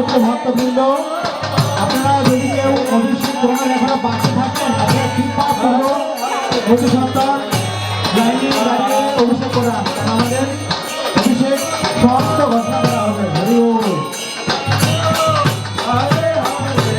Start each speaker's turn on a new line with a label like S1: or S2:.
S1: ছোট ভক্তবৃন্দ আপনারা যদি কেউ অভিষেক গ্রহণের এখনও বাকি থাকেন আপনারা কৃপা করো প্রতি সন্তান লাইনে দাঁড়িয়ে অভিষেক করা আমাদের অভিষেক সমস্ত ঘোষণা করা হবে হরি বল।
S2: হরে হরে